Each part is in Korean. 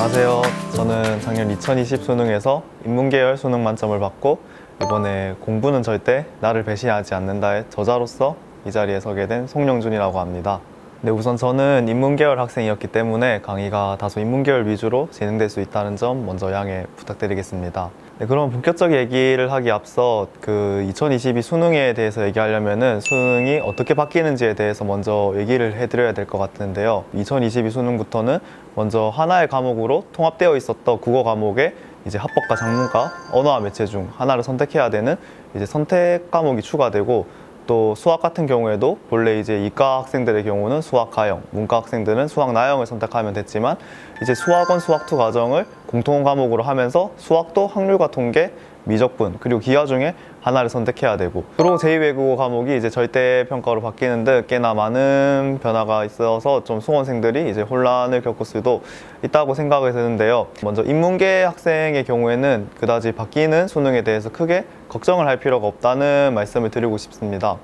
안녕하세요. 저는 작년 2020 수능에서 인문계열 수능 만점을 받고 이번에 공부는 절대 나를 배신하지 않는다의 저자로서 이 자리에 서게 된 송영준이라고 합니다. 네, 우선 저는 인문계열 학생이었기 때문에 강의가 다소 인문계열 위주로 진행될 수 있다는 점 먼저 양해 부탁드리겠습니다. 네, 그럼 본격적 얘기를 하기 앞서 그 2022 수능에 대해서 얘기하려면은 수능이 어떻게 바뀌는지에 대해서 먼저 얘기를 해드려야 될 것 같은데요. 2022 수능부터는 먼저 하나의 과목으로 통합되어 있었던 국어 과목에 이제 합법과 작문과 언어와 매체 중 하나를 선택해야 되는 이제 선택 과목이 추가되고 또 수학 같은 경우에도 본래 이제 이과 학생들의 경우는 수학 가형, 문과 학생들은 수학 나형을 선택하면 됐지만 이제 수학원 수학2 과정을 공통 과목으로 하면서 수학도 확률과 통계, 미적분 그리고 기하 중에 하나를 선택해야 되고 그리고 제2외국어 과목이 이제 절대 평가로 바뀌는 듯 꽤나 많은 변화가 있어서 좀 수험생들이 이제 혼란을 겪을 수도 있다고 생각이 드는데요. 먼저 인문계 학생의 경우에는 그다지 바뀌는 수능에 대해서 크게 걱정을 할 필요가 없다는 말씀을 드리고 싶습니다.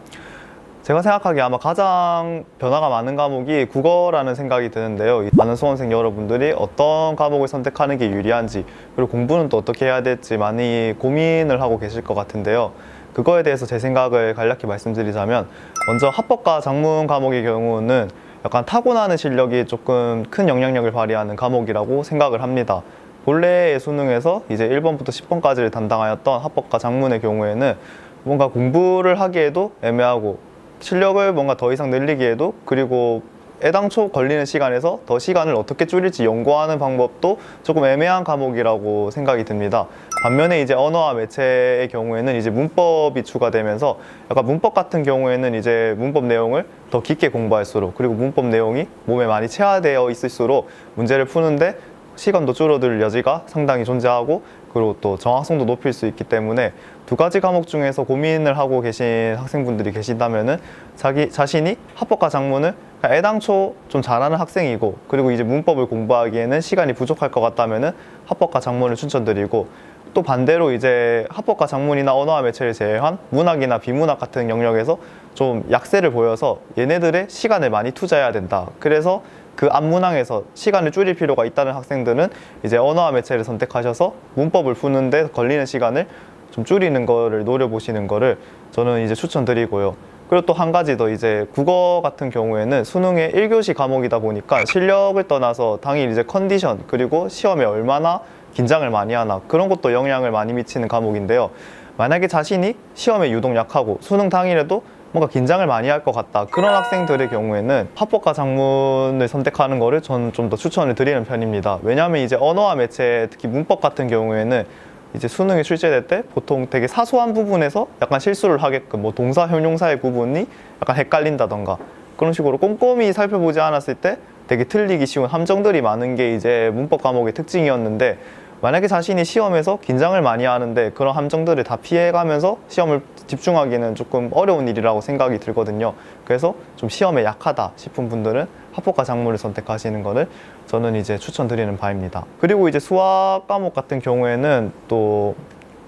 제가 생각하기에 아마 가장 변화가 많은 과목이 국어라는 생각이 드는데요. 이 많은 수험생 여러분들이 어떤 과목을 선택하는 게 유리한지 그리고 공부는 또 어떻게 해야 될지 많이 고민을 하고 계실 것 같은데요. 그거에 대해서 제 생각을 간략히 말씀드리자면 먼저 합법과 작문 과목의 경우는 약간 타고나는 실력이 조금 큰 영향력을 발휘하는 과목이라고 생각을 합니다. 본래의 수능에서 이제 1번부터 10번까지를 담당하였던 합법과 작문의 경우에는 뭔가 공부를 하기에도 애매하고 실력을 뭔가 더 이상 늘리기에도 그리고 애당초 걸리는 시간에서 더 시간을 어떻게 줄일지 연구하는 방법도 조금 애매한 과목이라고 생각이 듭니다. 반면에 이제 언어와 매체의 경우에는 이제 문법이 추가되면서 약간 문법 같은 경우에는 이제 문법 내용을 더 깊게 공부할수록 그리고 문법 내용이 몸에 많이 체화되어 있을수록 문제를 푸는데 시간도 줄어들 여지가 상당히 존재하고 그리고 또 정확성도 높일 수 있기 때문에 두 가지 과목 중에서 고민을 하고 계신 학생분들이 계신다면은 자기 자신이 합법과 작문을 애당초 좀 잘하는 학생이고 그리고 이제 문법을 공부하기에는 시간이 부족할 것 같다면은 합법과 작문을 추천드리고 또 반대로 이제 합법과 작문이나 언어와 매체를 제외한 문학이나 비문학 같은 영역에서 좀 약세를 보여서 얘네들의 시간을 많이 투자해야 된다. 그래서 그 앞문항에서 시간을 줄일 필요가 있다는 학생들은 이제 언어와 매체를 선택하셔서 문법을 푸는데 걸리는 시간을 좀 줄이는 거를 노려보시는 거를 저는 이제 추천드리고요. 그리고 또 한 가지 더 이제 국어 같은 경우에는 수능의 1교시 과목이다 보니까 실력을 떠나서 당일 이제 컨디션 그리고 시험에 얼마나 긴장을 많이 하나 그런 것도 영향을 많이 미치는 과목인데요. 만약에 자신이 시험에 유독 약하고 수능 당일에도 뭔가 긴장을 많이 할 것 같다. 그런 학생들의 경우에는 합법과 작문을 선택하는 거를 저는 좀 더 추천을 드리는 편입니다. 왜냐하면 이제 언어와 매체, 특히 문법 같은 경우에는 이제 수능에 출제될 때 보통 되게 사소한 부분에서 약간 실수를 하게끔 뭐 동사, 형용사의 구분이 약간 헷갈린다던가 그런 식으로 꼼꼼히 살펴보지 않았을 때 되게 틀리기 쉬운 함정들이 많은 게 이제 문법 과목의 특징이었는데 만약에 자신이 시험에서 긴장을 많이 하는데 그런 함정들을 다 피해가면서 시험을 집중하기는 조금 어려운 일이라고 생각이 들거든요. 그래서 좀 시험에 약하다 싶은 분들은 합법과 작문을 선택하시는 것을 저는 이제 추천드리는 바입니다. 그리고 이제 수학 과목 같은 경우에는 또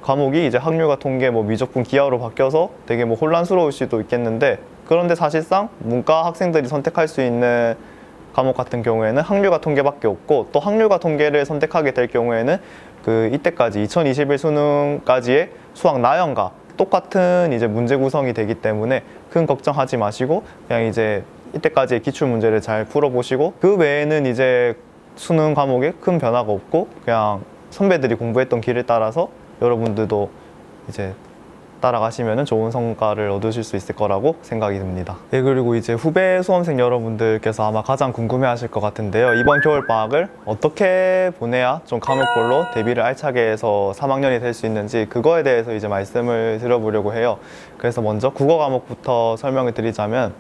과목이 이제 학률과 통계, 뭐 미적분, 기하로 바뀌어서 되게 뭐 혼란스러울 수도 있겠는데 그런데 사실상 문과 학생들이 선택할 수 있는 과목 같은 경우에는 학률과 통계밖에 없고 또 학률과 통계를 선택하게 될 경우에는 그 이때까지 2021 수능까지의 수학 나형과 똑같은 이제 문제 구성이 되기 때문에 큰 걱정하지 마시고 그냥 이제 이때까지의 기출 문제를 잘 풀어보시고 그 외에는 이제 수능 과목에 큰 변화가 없고 그냥 선배들이 공부했던 길을 따라서 여러분들도 이제 따라가시면 좋은 성과를 얻으실 수 있을 거라고 생각이 듭니다. 네, 그리고 이제 후배 수험생 여러분들께서 아마 가장 궁금해 하실 것 같은데요. 이번 겨울방학을 어떻게 보내야 좀 과목별로 대비를 알차게 해서 3학년이 될 수 있는지 그거에 대해서 이제 말씀을 드려보려고 해요. 그래서 먼저 국어 과목부터 설명을 드리자면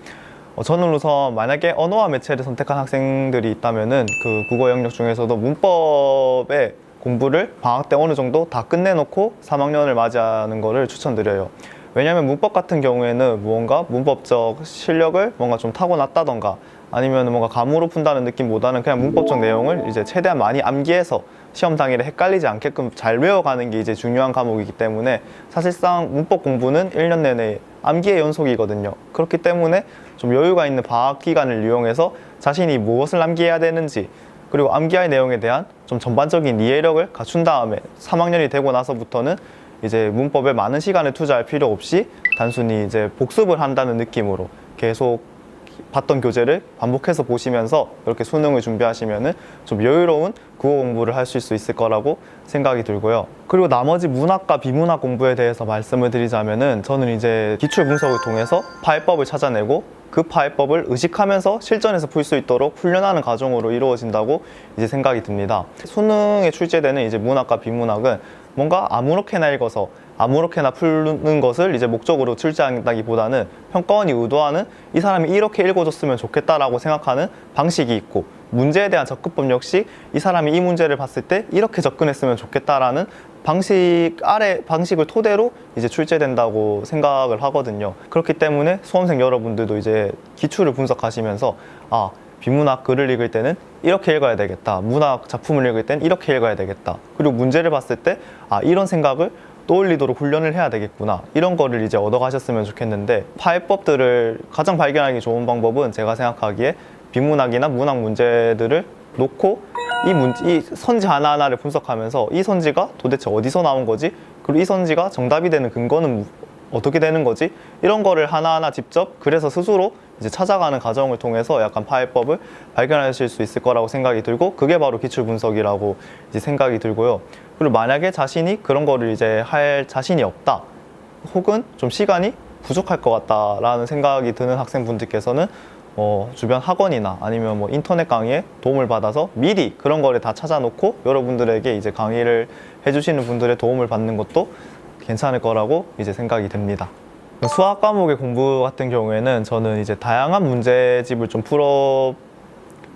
어, 저는 우선 만약에 언어와 매체를 선택한 학생들이 있다면은 그 국어 영역 중에서도 문법에 공부를 방학 때 어느 정도 다 끝내놓고 3학년을 맞이하는 거를 추천드려요. 왜냐하면 문법 같은 경우에는 무언가 문법적 실력을 뭔가 좀 타고났다던가 아니면 뭔가 감으로 푼다는 느낌보다는 그냥 문법적 내용을 이제 최대한 많이 암기해서 시험 당일에 헷갈리지 않게끔 잘 외워가는 게 이제 중요한 과목이기 때문에 사실상 문법 공부는 1년 내내 암기의 연속이거든요. 그렇기 때문에 좀 여유가 있는 방학 기간을 이용해서 자신이 무엇을 암기해야 되는지 그리고 암기할 내용에 대한 좀 전반적인 이해력을 갖춘 다음에 3학년이 되고 나서부터는 이제 문법에 많은 시간을 투자할 필요 없이 단순히 이제 복습을 한다는 느낌으로 계속 봤던 교재를 반복해서 보시면서 이렇게 수능을 준비하시면은 좀 여유로운 국어 공부를 하실 수 있을 거라고 생각이 들고요. 그리고 나머지 문학과 비문학 공부에 대해서 말씀을 드리자면은 저는 이제 기출 분석을 통해서 파해법을 찾아내고 그 파해법을 의식하면서 실전에서 풀 수 있도록 훈련하는 과정으로 이루어진다고 이제 생각이 듭니다. 수능에 출제되는 이제 문학과 비문학은 뭔가 아무렇게나 읽어서 아무렇게나 푸는 것을 이제 목적으로 출제한다기보다는 평가원이 의도하는 이 사람이 이렇게 읽어줬으면 좋겠다라고 생각하는 방식이 있고 문제에 대한 접근법 역시 이 사람이 이 문제를 봤을 때 이렇게 접근했으면 좋겠다라는 방식 아래 방식을 토대로 이제 출제된다고 생각을 하거든요. 그렇기 때문에 수험생 여러분들도 이제 기출을 분석하시면서 아 비문학 글을 읽을 때는 이렇게 읽어야 되겠다. 문학 작품을 읽을 때는 이렇게 읽어야 되겠다. 그리고 문제를 봤을 때 아 이런 생각을 떠올리도록 훈련을 해야 되겠구나. 이런 거를 이제 얻어가셨으면 좋겠는데 파해법들을 가장 발견하기 좋은 방법은 제가 생각하기에 비문학이나 문학 문제들을 놓고 이, 문, 이 선지 하나하나를 분석하면서 이 선지가 도대체 어디서 나온 거지? 그리고 이 선지가 정답이 되는 근거는 무- 어떻게 되는 거지? 이런 거를 하나하나 직접 그래서 스스로 이제 찾아가는 과정을 통해서 약간 파해법을 발견하실 수 있을 거라고 생각이 들고 그게 바로 기출 분석이라고 이제 생각이 들고요. 그리고 만약에 자신이 그런 거를 이제 할 자신이 없다. 혹은 좀 시간이 부족할 것 같다라는 생각이 드는 학생분들께서는 어, 주변 학원이나 아니면 뭐 인터넷 강의에 도움을 받아서 미리 그런 거를 다 찾아놓고 여러분들에게 이제 강의를 해주시는 분들의 도움을 받는 것도 괜찮을 거라고 이제 생각이 듭니다. 수학 과목의 공부 같은 경우에는 저는 이제 다양한 문제집을 좀 풀어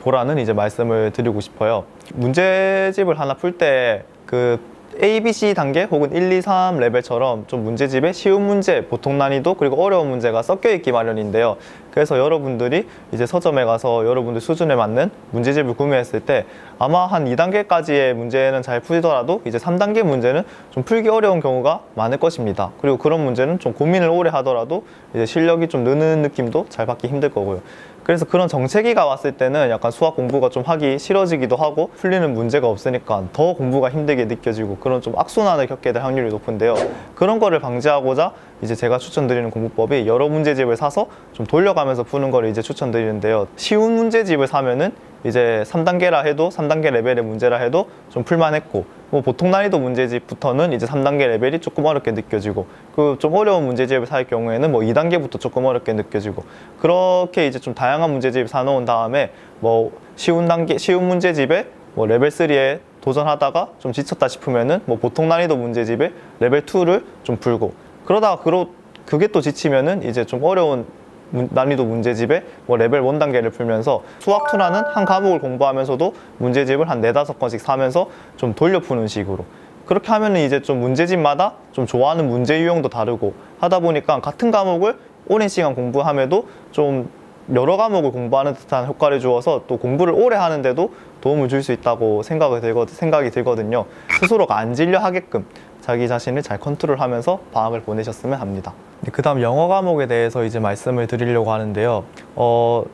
보라는 이제 말씀을 드리고 싶어요. 문제집을 하나 풀 때 그 A, B, C 단계 혹은 1, 2, 3 레벨처럼 좀 문제집에 쉬운 문제, 보통 난이도 그리고 어려운 문제가 섞여 있기 마련인데요. 그래서 여러분들이 이제 서점에 가서 여러분들 수준에 맞는 문제집을 구매했을 때 아마 한 2단계까지의 문제는 잘 풀더라도 이제 3단계 문제는 좀 풀기 어려운 경우가 많을 것입니다. 그리고 그런 문제는 좀 고민을 오래 하더라도 이제 실력이 좀 느는 느낌도 잘 받기 힘들 거고요. 그래서 그런 정체기가 왔을 때는 약간 수학 공부가 좀 하기 싫어지기도 하고 풀리는 문제가 없으니까 더 공부가 힘들게 느껴지고 그런 좀 악순환을 겪게 될 확률이 높은데요. 그런 거를 방지하고자 이제 제가 추천드리는 공부법이 여러 문제집을 사서 좀 돌려가면서 푸는 거를 이제 추천드리는데요. 쉬운 문제집을 사면은 이제 3단계라 해도 3단계 레벨의 문제라 해도 좀 풀만했고 뭐 보통 난이도 문제집부터는 이제 3단계 레벨이 조금 어렵게 느껴지고 그 좀 어려운 문제집을 살 경우에는 뭐 2단계부터 조금 어렵게 느껴지고 그렇게 이제 좀 다양한 문제집 사놓은 다음에 뭐 쉬운 단계 쉬운 문제집에 뭐 레벨 3에 도전하다가 좀 지쳤다 싶으면은 뭐 보통 난이도 문제집에 레벨 2를 좀 풀고 그러다가 그러, 그게 또 지치면은 이제 좀 어려운 문- 난이도 문제집에 뭐 레벨 1 단계를 풀면서 수학 2라는 한 과목을 공부하면서도 문제집을 한 네다섯 건씩 사면서 좀 돌려 푸는 식으로 그렇게 하면은 이제 좀 문제집마다 좀 좋아하는 문제 유형도 다르고 하다 보니까 같은 과목을 오랜 시간 공부함에도 좀 여러 과목을 공부하는 듯한 효과를 주어서 또 공부를 오래 하는데도 도움을 줄 수 있다고 생각이, 들거, 생각이 들거든요. 스스로가 안 질려 하게끔 자기 자신을 잘 컨트롤하면서 방학을 보내셨으면 합니다. 그 다음 영어 과목에 대해서 이제 말씀을 드리려고 하는데요. 어,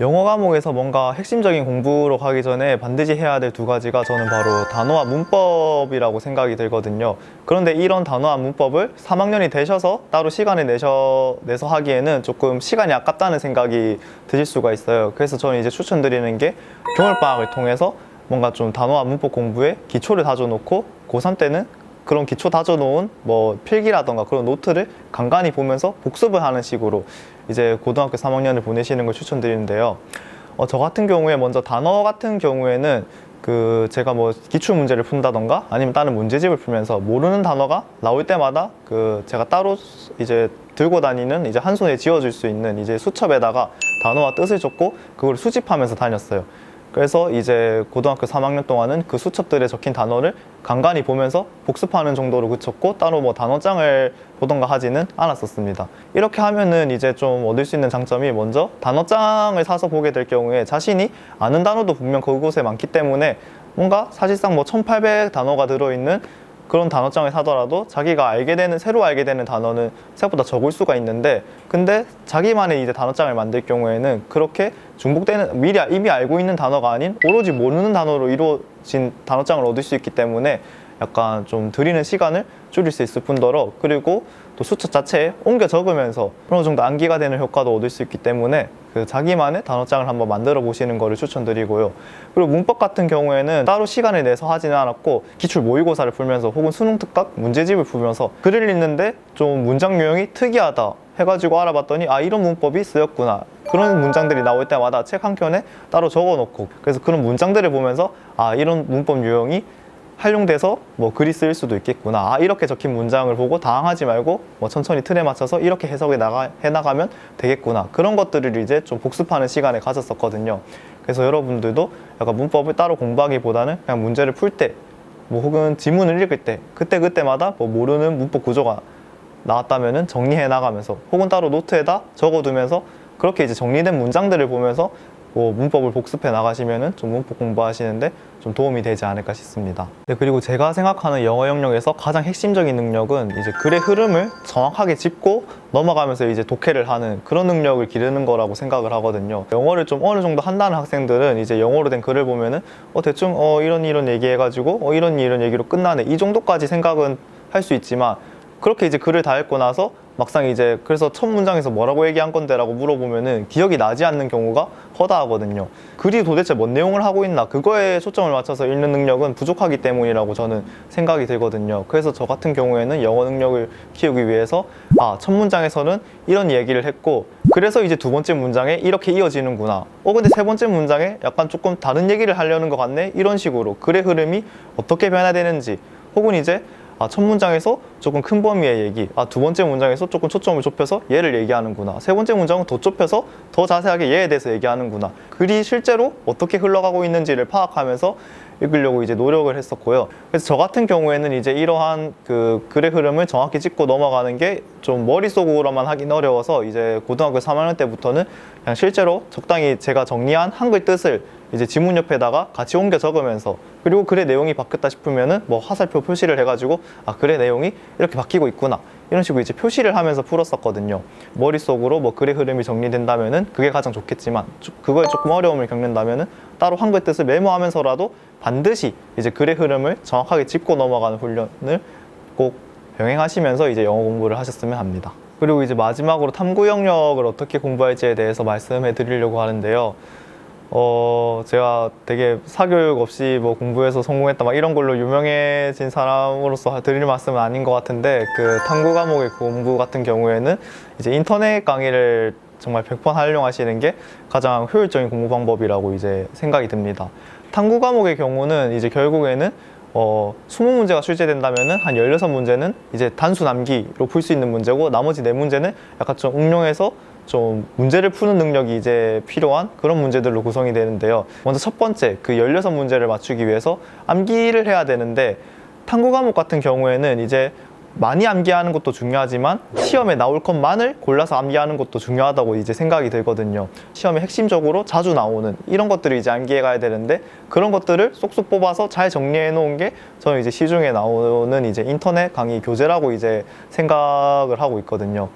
영어 과목에서 뭔가 핵심적인 공부로 가기 전에 반드시 해야 될 두 가지가 저는 바로 단어와 문법이라고 생각이 들거든요. 그런데 이런 단어와 문법을 3학년이 되셔서 따로 시간을 내셔, 내서 하기에는 조금 시간이 아깝다는 생각이 드실 수가 있어요. 그래서 저는 이제 추천드리는 게 겨울방학을 통해서 뭔가 좀 단어와 문법 공부에 기초를 다져놓고 고3 때는 그런 기초 다져놓은 뭐 필기라던가 그런 노트를 간간히 보면서 복습을 하는 식으로 이제 고등학교 3학년을 보내시는 걸 추천드리는데요. 어, 저 같은 경우에 먼저 단어 같은 경우에는 그 제가 뭐 기출 문제를 푼다던가 아니면 다른 문제집을 풀면서 모르는 단어가 나올 때마다 그 제가 따로 이제 들고 다니는 이제 한 손에 지워줄 수 있는 이제 수첩에다가 단어와 뜻을 적고 그걸 수집하면서 다녔어요. 그래서 이제 고등학교 3학년 동안은 그 수첩들에 적힌 단어를 간간히 보면서 복습하는 정도로 그쳤고 따로 뭐 단어장을 보던가 하지는 않았었습니다. 이렇게 하면은 이제 좀 얻을 수 있는 장점이 먼저 단어장을 사서 보게 될 경우에 자신이 아는 단어도 분명 그곳에 많기 때문에 뭔가 사실상 뭐 1800 단어가 들어있는 그런 단어장을 사더라도 자기가 알게 되는 새로 알게 되는 단어는 생각보다 적을 수가 있는데 근데 자기만의 이제 단어장을 만들 경우에는 그렇게 중복되는 미리 이미 알고 있는 단어가 아닌 오로지 모르는 단어로 이루어진 단어장을 얻을 수 있기 때문에 약간 좀 들이는 시간을 줄일 수 있을 뿐더러 그리고 또 숫자 자체에 옮겨 적으면서 어느 정도 암기가 되는 효과도 얻을 수 있기 때문에 그 자기만의 단어장을 한번 만들어 보시는 거를 추천드리고요. 그리고 문법 같은 경우에는 따로 시간을 내서 하지는 않았고 기출 모의고사를 풀면서 혹은 수능 특각 문제집을 풀면서 글을 읽는데 좀 문장 유형이 특이하다 해가지고 알아봤더니 아 이런 문법이 쓰였구나 그런 문장들이 나올 때마다 책 한 켠에 따로 적어놓고 그래서 그런 문장들을 보면서 아 이런 문법 유형이 활용돼서 뭐 쓰일 수도 있겠구나. 아, 이렇게 적힌 문장을 보고 당황하지 말고 뭐 천천히 틀에 맞춰서 이렇게 해석해 나가 해 나가면 되겠구나. 그런 것들을 이제 좀 복습하는 시간을 가졌었거든요. 그래서 여러분들도 약간 문법을 따로 공부하기보다는 그냥 문제를 풀 때, 뭐 혹은 지문을 읽을 때, 그때 그때마다 뭐 모르는 문법 구조가 나왔다면은 정리해 나가면서 혹은 따로 노트에다 적어두면서 그렇게 이제 정리된 문장들을 보면서 뭐 문법을 복습해 나가시면은 좀 문법 공부하시는데 좀 도움이 되지 않을까 싶습니다. 네, 그리고 제가 생각하는 영어 영역에서 가장 핵심적인 능력은 이제 글의 흐름을 정확하게 짚고 넘어가면서 이제 독해를 하는 그런 능력을 기르는 거라고 생각을 하거든요. 영어를 좀 어느 정도 한다는 학생들은 이제 영어로 된 글을 보면은 어 대충 어 이런 이런 얘기해가지고 어 이런 이런 얘기로 끝나네 이 정도까지 생각은 할 수 있지만 그렇게 이제 글을 다 읽고 나서 막상 이제 그래서 첫 문장에서 뭐라고 얘기한 건데라고 물어보면은 기억이 나지 않는 경우가 허다하거든요. 글이 도대체 뭔 내용을 하고 있나 그거에 초점을 맞춰서 읽는 능력은 부족하기 때문이라고 저는 생각이 들거든요. 그래서 저 같은 경우에는 영어 능력을 키우기 위해서 아 첫 문장에서는 이런 얘기를 했고 그래서 이제 두 번째 문장에 이렇게 이어지는구나. 어 근데 세 번째 문장에 약간 조금 다른 얘기를 하려는 것 같네. 이런 식으로 글의 흐름이 어떻게 변화되는지 혹은 이제 아, 첫 문장에서 조금 큰 범위의 얘기, 아, 두 번째 문장에서 조금 초점을 좁혀서 얘를 얘기하는구나. 세 번째 문장은 더 좁혀서 더 자세하게 얘에 대해서 얘기하는구나. 글이 실제로 어떻게 흘러가고 있는지를 파악하면서 읽으려고 이제 노력을 했었고요. 그래서 저 같은 경우에는 이제 이러한 그 글의 흐름을 정확히 짚고 넘어가는 게 좀 머릿속으로만 하긴 어려워서 이제 고등학교 3학년 때부터는 그냥 실제로 적당히 제가 정리한 한글 뜻을 이제 지문 옆에다가 같이 옮겨 적으면서 그리고 글의 내용이 바뀌었다 싶으면은 뭐 화살표 표시를 해가지고 아 글의 내용이 이렇게 바뀌고 있구나 이런 식으로 이제 표시를 하면서 풀었었거든요 머릿속으로 뭐 글의 흐름이 정리된다면은 그게 가장 좋겠지만 조- 그거에 조금 어려움을 겪는다면은 따로 한글 뜻을 메모하면서라도 반드시 이제 글의 흐름을 정확하게 짚고 넘어가는 훈련을 꼭 병행하시면서 이제 영어 공부를 하셨으면 합니다. 그리고 이제 마지막으로 탐구 영역을 어떻게 공부할지에 대해서 말씀해 드리려고 하는데요. 어, 제가 되게 사교육 없이 뭐 공부해서 성공했다 막 이런 걸로 유명해진 사람으로서 드릴 말씀은 아닌 것 같은데 그 탐구 과목의 공부 같은 경우에는 이제 인터넷 강의를 정말 100번 활용하시는 게 가장 효율적인 공부 방법이라고 이제 생각이 듭니다. 탐구 과목의 경우는 이제 결국에는 어, 20문제가 출제된다면은 한 16문제는 이제 단수 남기로 풀 수 있는 문제고 나머지 4문제는 약간 좀 응용해서 좀 문제를 푸는 능력이 이제 필요한 그런 문제들로 구성이 되는데요. 먼저 첫 번째 그 16문제를 맞추기 위해서 암기를 해야 되는데 탐구 과목 같은 경우에는 이제 많이 암기하는 것도 중요하지만 시험에 나올 것만을 골라서 암기하는 것도 중요하다고 이제 생각이 들거든요. 시험에 핵심적으로 자주 나오는 이런 것들을 이제 암기해 가야 되는데 그런 것들을 쏙쏙 뽑아서 잘 정리해 놓은 게 저는 이제 시중에 나오는 이제 인터넷 강의 교재라고 이제 생각을 하고 있거든요.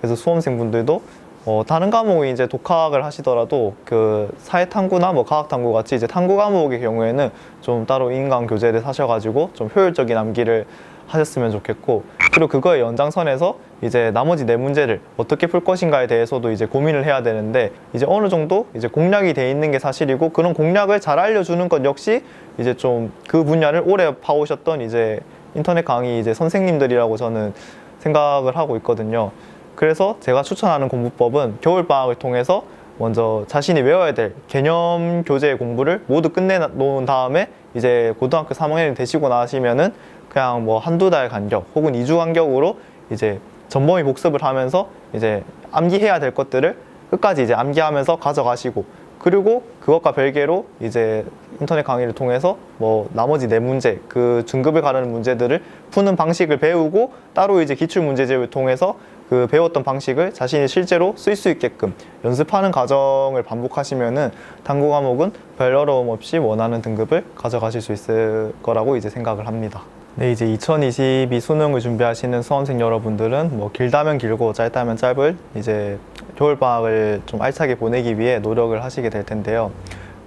그래서 수험생분들도 어, 다른 과목이 이제 독학을 하시더라도 그 사회 탐구나 뭐 과학 탐구 같이 이제 탐구 과목의 경우에는 좀 따로 인강 교재를 사셔가지고 좀 효율적인 암기를 하셨으면 좋겠고 그리고 그거의 연장선에서 이제 나머지 네 문제를 어떻게 풀 것인가에 대해서도 이제 고민을 해야 되는데 이제 어느 정도 이제 공략이 돼 있는 게 사실이고 그런 공략을 잘 알려주는 것 역시 이제 좀 그 분야를 오래 파오셨던 이제 인터넷 강의 이제 선생님들이라고 저는 생각을 하고 있거든요. 그래서 제가 추천하는 공부법은 겨울방학을 통해서 먼저 자신이 외워야 될 개념 교재 공부를 모두 끝내 놓은 다음에 이제 고등학교 3학년이 되시고 나시면은 그냥 뭐 한두 달 간격 혹은 2주 간격으로 이제 전범위 복습을 하면서 이제 암기해야 될 것들을 끝까지 이제 암기하면서 가져가시고 그리고 그것과 별개로 이제 인터넷 강의를 통해서 뭐 나머지 네 문제 그 중급을 가르는 문제들을 푸는 방식을 배우고 따로 이제 기출 문제집을 통해서 그 배웠던 방식을 자신이 실제로 쓸 수 있게끔 연습하는 과정을 반복하시면은 탐구 과목은 별 어려움 없이 원하는 등급을 가져가실 수 있을 거라고 이제 생각을 합니다. 네, 이제 2022 수능을 준비하시는 수험생 여러분들은 뭐 길다면 길고 짧다면 짧을 이제 겨울 방학을 좀 알차게 보내기 위해 노력을 하시게 될 텐데요.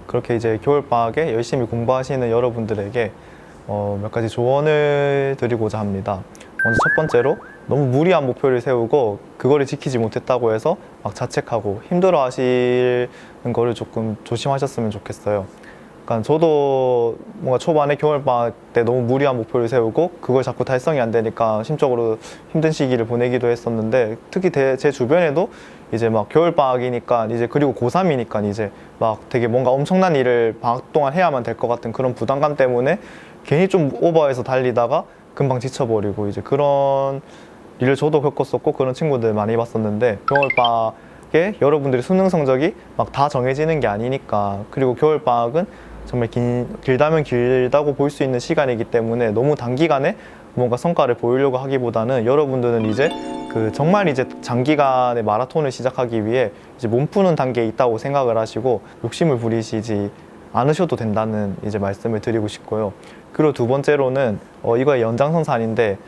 그렇게 이제 겨울 방학에 열심히 공부하시는 여러분들에게 어, 몇 가지 조언을 드리고자 합니다. 먼저 첫 번째로 너무 무리한 목표를 세우고 그거를 지키지 못했다고 해서 막 자책하고 힘들어 하시는 거를 조금 조심하셨으면 좋겠어요. 그러니까 저도 뭔가 초반에 겨울방학 때 너무 무리한 목표를 세우고 그걸 자꾸 달성이 안 되니까 심적으로 힘든 시기를 보내기도 했었는데 특히 대- 제 주변에도 이제 막 겨울방학이니까 이제 그리고 고3이니까 이제 막 되게 뭔가 엄청난 일을 방학 동안 해야만 될 것 같은 그런 부담감 때문에 괜히 좀 오버해서 달리다가 금방 지쳐버리고 이제 그런 일을 저도 겪었었고 그런 친구들 많이 봤었는데 겨울방학에 여러분들이 수능 성적이 막 다 정해지는 게 아니니까 그리고 겨울방학은 정말 긴, 길다면 길다고 볼 수 있는 시간이기 때문에 너무 단기간에 뭔가 성과를 보이려고 하기보다는 여러분들은 이제 그 정말 이제 장기간의 마라톤을 시작하기 위해 이제 몸 푸는 단계에 있다고 생각을 하시고 욕심을 부리시지 않으셔도 된다는 이제 말씀을 드리고 싶고요. 그리고 두 번째로는 어, 이거의 연장선상인데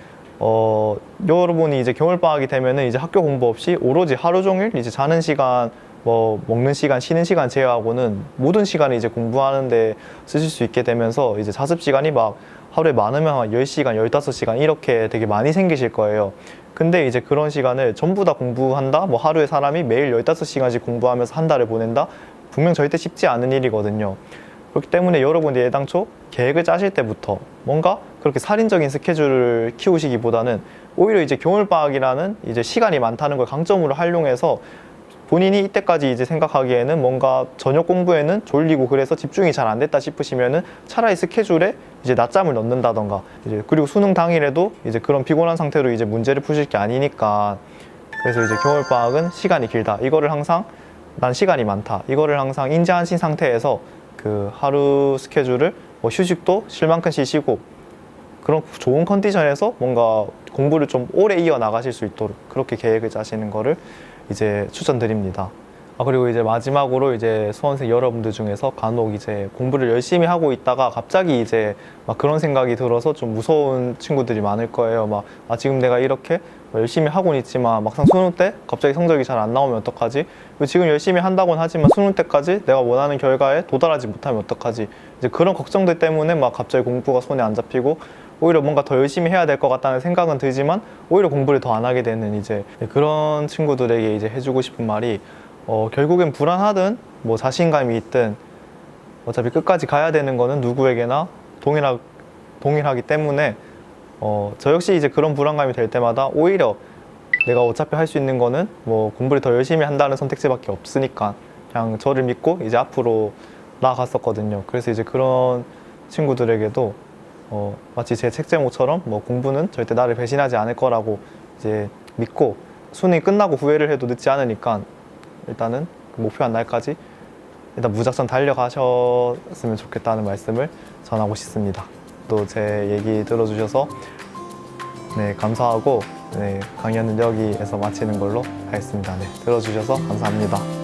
어, 여러분이 이제 겨울방학이 되면은 이제 학교 공부 없이 오로지 하루 종일 이제 자는 시간, 뭐 먹는 시간, 쉬는 시간 제외하고는 모든 시간을 이제 공부하는데 쓰실 수 있게 되면서 이제 자습 시간이 막 하루에 많으면 한 10시간, 15시간 이렇게 되게 많이 생기실 거예요. 근데 이제 그런 시간을 전부 다 공부한다? 뭐 하루에 사람이 매일 15시간씩 공부하면서 한 달을 보낸다? 분명 절대 쉽지 않은 일이거든요. 그렇기 때문에 여러분이 애당초 계획을 짜실 때부터 뭔가 그렇게 살인적인 스케줄을 키우시기보다는 오히려 이제 겨울방학이라는 이제 시간이 많다는 걸 강점으로 활용해서 본인이 이때까지 이제 생각하기에는 뭔가 저녁 공부에는 졸리고 그래서 집중이 잘 안 됐다 싶으시면은 차라리 스케줄에 이제 낮잠을 넣는다던가 이제 그리고 수능 당일에도 이제 그런 피곤한 상태로 이제 문제를 푸실 게 아니니까 그래서 이제 겨울 방학은 시간이 길다. 이거를 항상 난 시간이 많다. 이거를 항상 인지하신 상태에서 그 하루 스케줄을 뭐 휴식도 쉴 만큼 쉬시고 그런 좋은 컨디션에서 뭔가 공부를 좀 오래 이어 나가실 수 있도록 그렇게 계획을 짜시는 거를 이제 추천드립니다. 아 그리고 이제 마지막으로 이제 수험생 여러분들 중에서 간혹 이제 공부를 열심히 하고 있다가 갑자기 이제 막 그런 생각이 들어서 좀 무서운 친구들이 많을 거예요. 막 아 지금 내가 이렇게 열심히 하고는 있지만 막상 수능 때 갑자기 성적이 잘 안 나오면 어떡하지? 지금 열심히 한다고는 하지만 수능 때까지 내가 원하는 결과에 도달하지 못하면 어떡하지? 이제 그런 걱정들 때문에 막 갑자기 공부가 손에 안 잡히고 오히려 뭔가 더 열심히 해야 될 것 같다는 생각은 들지만 오히려 공부를 더 안 하게 되는 이제 그런 친구들에게 이제 해주고 싶은 말이 어, 결국엔 불안하든 뭐 자신감이 있든 어차피 끝까지 가야 되는 거는 누구에게나 동일하, 동일하기 때문에 어, 저 역시 이제 그런 불안감이 될 때마다 오히려 내가 어차피 할 수 있는 거는 뭐 공부를 더 열심히 한다는 선택지밖에 없으니까 그냥 저를 믿고 이제 앞으로 나아갔었거든요. 그래서 이제 그런 친구들에게도 어, 마치 제 책 제목처럼 뭐 공부는 절대 나를 배신하지 않을 거라고 이제 믿고 수능이 끝나고 후회를 해도 늦지 않으니까 일단은 그 목표한 날까지 일단 무작정 달려가셨으면 좋겠다는 말씀을 전하고 싶습니다. 또 제 얘기 들어주셔서 네 감사하고 네 강의는 여기에서 마치는 걸로 하겠습니다. 네 들어주셔서 감사합니다.